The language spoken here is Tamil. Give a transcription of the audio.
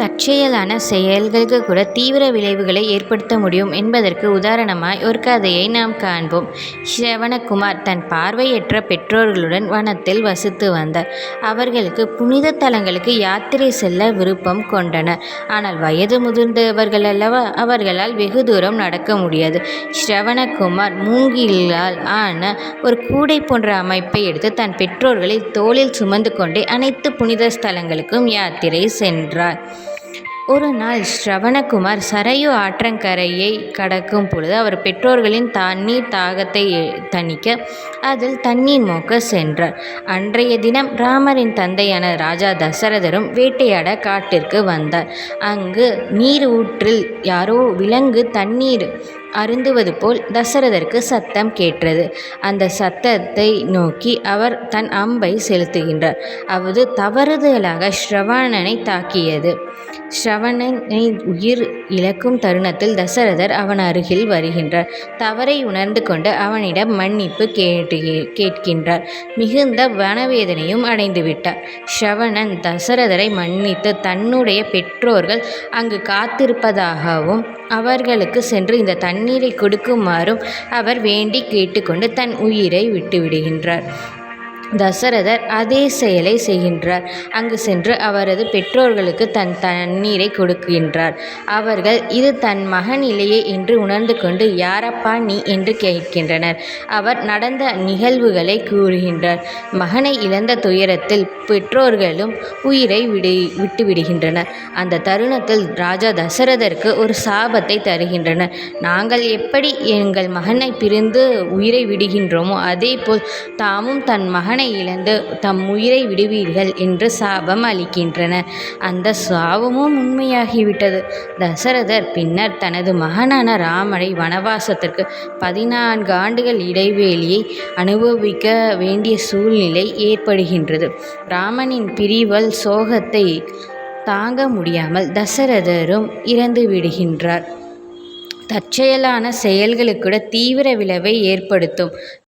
தற்செயலான செயல்களுக்கு கூட தீவிர விளைவுகளை ஏற்படுத்த முடியும் என்பதற்கு உதாரணமாய் ஒரு கதையை நாம் காண்போம். சிரவணகுமார் தன் பார்வையற்ற பெற்றோர்களுடன் வனத்தில் வசித்து வந்தார். அவர்களுக்கு புனித தலங்களுக்கு யாத்திரை செல்ல விருப்பம் கொண்டனர். ஆனால் வயது முதிர்ந்தவர்கள் அல்லவா அவர்களால் வெகு தூரம் நடக்க முடியாது. சிரவணகுமார் மூங்கிலால் ஆன ஒரு கூடை போன்ற அமைப்பை எடுத்து தன் பெற்றோர்களை தோளில் சுமந்து கொண்டே அனைத்து புனித ஸ்தலங்களுக்கும் யாத்திரை சென்றார். ஒரு நாள் ஸ்ரவணகுமார் சரையு ஆற்றங்கரையை கடக்கும் பொழுது அவர் பெற்றோர்களின் தண்ணீர் தாகத்தை தணிக்க அதில் தண்ணீர் மோக்கச் சென்றார். அன்றைய தினம் ராமரின் தந்தையான ராஜா தசரதரும் வேட்டையாட காட்டிற்கு வந்தார். அங்கு நீர் ஊற்றில் யாரோ விலங்கு தண்ணீர் அருந்துவது போல் தசரதற்கு சத்தம் கேட்டது. அந்த சத்தத்தை நோக்கி அவர் தன் அம்பை செலுத்துகின்றார். அவது தவறுதலாக ஸ்ரவணனை தாக்கியது. ஸ்ரவணனை உயிர் இழக்கும் தருணத்தில் தசரதர் அவன் அருகில் வருகின்றார். தவறை உணர்ந்து கொண்டு அவனிடம் மன்னிப்பு கேட்டு கேட்கின்றார். மிகுந்த வனவேதனையும் அடைந்துவிட்டார். ஸ்ரவணன் தசரதரை மன்னித்து தன்னுடைய பெற்றோர்கள் அங்கு காத்திருப்பதாகவும் அவர்களுக்கு சென்று இந்த தண்ணீரை கொடுக்குமாறும் அவர் வேண்டி கேட்டுக்கொண்டு தன் உயிரை விட்டுவிடுகின்றார். தசரதர் அதே செயலை செய்கின்றார். அங்கு சென்று அவரது பெற்றோர்களுக்கு தன் தண்ணீரை கொடுக்கின்றார். அவர்கள் இது தன் மகன் இல்லையே என்று உணர்ந்து கொண்டு யாரப்பா நீ? என்று கேட்கின்றனர். அவர் நடந்த நிகழ்வுகளை கூறுகின்றார். மகனை இழந்த துயரத்தில் பெற்றோர்களும் உயிரை விடு விட்டுவிடுகின்றனர். அந்த தருணத்தில் ராஜா தசரதருக்கு ஒரு சாபத்தை தருகின்றனர். நாங்கள் எப்படி எங்கள் மகனை பிரிந்து உயிரை விடுகின்றோமோ அதே போல் தாமும் தன் மகனை இழந்து தம் உயிரை விடுவீர்கள் என்று சாபம் அளிக்கின்றனர். அந்த சாபமும் உண்மையாகிவிட்டது. தசரதர் பின்னர் தனது மகனான ராமரை வனவாசத்திற்கு பதினான்கு ஆண்டுகள் இடைவெளியை அனுபவிக்க வேண்டிய சூழ்நிலை ஏற்படுகின்றது. ராமனின் பிரிவால் சோகத்தை தாங்க முடியாமல் தசரதரும் இறந்து விடுகின்றார் தற்செயலான செயல்களுக்கு கூட தீவிர விளைவை ஏற்படுத்தும்.